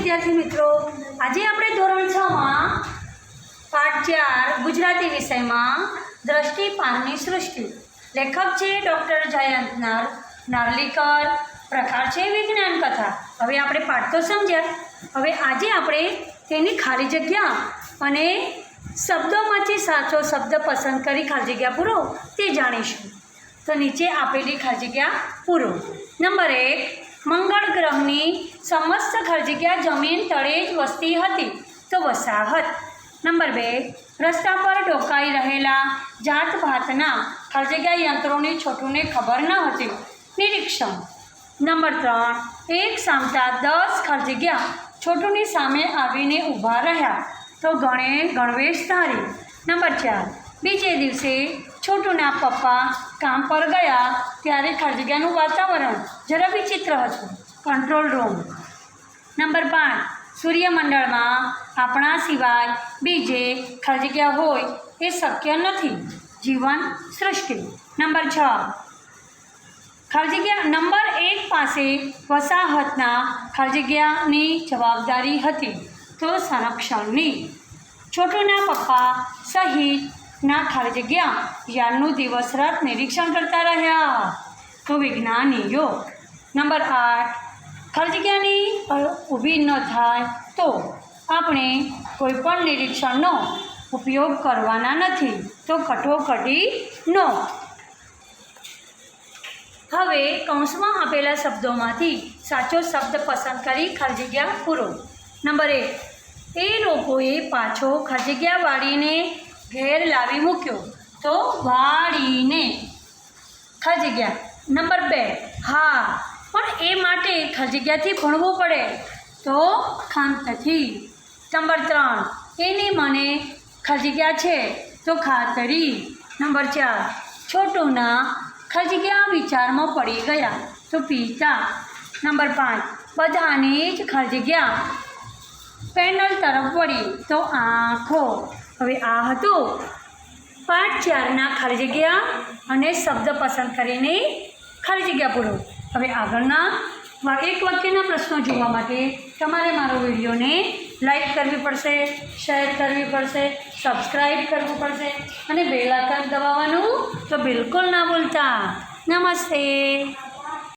વિદ્યાર્થી મિત્રો, આજે આપણે ધોરણ છમાં પાઠ ચાર ગુજરાતી વિષયમાં દ્રષ્ટિ પાનની સૃષ્ટિ. લેખક છે ડૉક્ટર જયંત નાર નાર્લીકર પ્રકાર છે વિજ્ઞાન કથા. હવે આપણે પાઠ તો સમજ્યા. હવે આજે આપણે તેની ખાલી જગ્યા અને શબ્દોમાંથી સાચો શબ્દ પસંદ કરી ખાલી જગ્યા પૂરો તે જાણીશું. તો નીચે આપેલી ખાલી જગ્યા પૂરો. નંબર એક મંગળ ગ્રહની સમસ્ત ખરજગ્યા જગ્યા જમીન તળે જ વસતી હતી તો વસાહત. નંબર બે, રસ્તા પર ઢોકાઈ રહેલા જાત ભાતના ખાલી જગ્યા યંત્રોની છોટુને ખબર ન હતી. નિરીક્ષણ. નંબર ત્રણ, એક સામતા દસ ખરજગ્યા જગ્યા છોટુની સામે આવીને ઊભા રહ્યા તો ગણે ગણવેશ ધારી. નંબર ચાર, બીજે દિવસે છોટુના પપ્પા કામ પર ગયા ત્યારે ખરજગ્યાનું વાતાવરણ જરા વિચિત્ર હતું. કંટ્રોલ રૂમ નંબર પાંચ. સૂર્યમંડળમાં આપણા સિવાય બીજે ખરજગ્યા હોય એ શક્ય નથી. જીવન સૃષ્ટિ. નંબર છ. ખરજગ્યા નંબર એક પાસે વસાહતના ખરજગ્યાની જવાબદારી હતી તો સંરક્ષણની. છોટુના પપ્પા સહિતના ખાલી જગ્યા. યાનનું દિવસ રાત નિરીક્ષણ કરતા રહ્યા. તો વિજ્ઞાનીઓ નંબર આઠ. ખાલી જગ્યાની ઊભી ન થાય તો આપણે કોઈપણ નિરીક્ષણનો ઉપયોગ કરવાના નથી. તો કટોકટી નો. હવે કૌંસમાં આપેલા શબ્દોમાંથી સાચો શબ્દ પસંદ કરી ખાલી જગ્યા પૂરો. નંબર એક. એ લોકોએ પાછો ખાલી જગ્યા વાળીને ઘેર લાવી મૂક્યો. તો વાળીને ખાલી જગ્યા. નંબર બે. હા, પણ એ માટે ખાલી જગ્યાથી ભણવું પડે. તો ખાંતથી નંબર ત્રણ. એની મને ખાલી ગયા છે. તો ખાતરી. નંબર ચાર. છોટુના ગયા વિચારમાં પડી ગયા. તો પિતા. નંબર પાંચ. બધાની જ ખાલી ગયા પેનલ તરફ વળી. તો આંખો. હવે આ હતું. પાઠ ચારના ખાલી જગ્યા અને શબ્દ પસંદ કરીને ખાલી જગ્યા પૂરો. હવે આગળના એક વાક્યના પ્રશ્નો જોવા માટે તમારે મારો વિડીયોને લાઈક કરવી પડશે, શેર કરવી પડશે સબસ્ક્રાઈબ કરવું પડશે અને બેલ આઇકન દબાવવાનું તો બિલકુલ ના ભૂલતા. નમસ્તે.